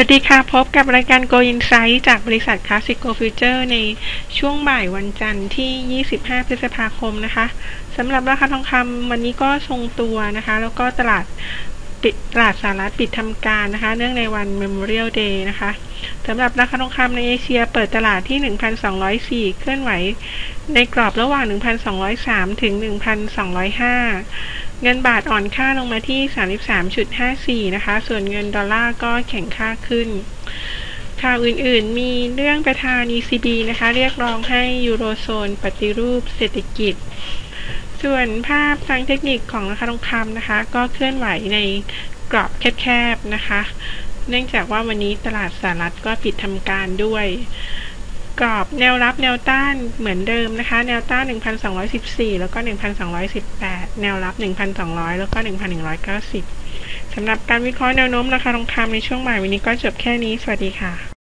สวัสดีค่ะ พบกับรายการ Go Insight จากบริษัท Classic Go Future ในช่วงบ่ายวันจันทร์ที่ 25 พฤษภาคมนะคะสำหรับราคาทองคำวันนี้ก็ทรงตัวนะคะ แล้วก็ตลาดปิดตลาดสหรัฐปิดทำการนะคะ เนื่องในวัน Memorial Day นะคะสำหรับราคาทองคำในเอเชียเปิดตลาดที่ 1,204 เคลื่อนไหวในกรอบระหว่าง 1,203 ถึง 1,205 เงินบาทอ่อนค่าลงมาที่ 33.54 นะคะ ส่วนเงินดอลลาร์ก็แข็งค่าขึ้น ข่าวอื่นๆ มีเรื่องประธาน ECB นะคะ เรียกร้องให้ยูโรโซนปฏิรูปเศรษฐกิจ ส่วนภาพทางเทคนิคของราคาทองคำนะคะ ก็เคลื่อนไหวในกรอบแคบๆนะคะ เนื่องจากว่าวันนี้ตลาดสหรัฐก็ปิดทำการด้วย กรอบแนวรับแนวต้านเหมือนเดิมนะคะ แนวต้าน 1,214 แล้วก็ 1,218 แนวรับ 1,200 แล้วก็ 1,190สำหรับการวิเคราะห์แนวโน้มราคาทองคำในช่วงบ่ายวันนี้ก็จบแค่นี้ สวัสดีค่ะ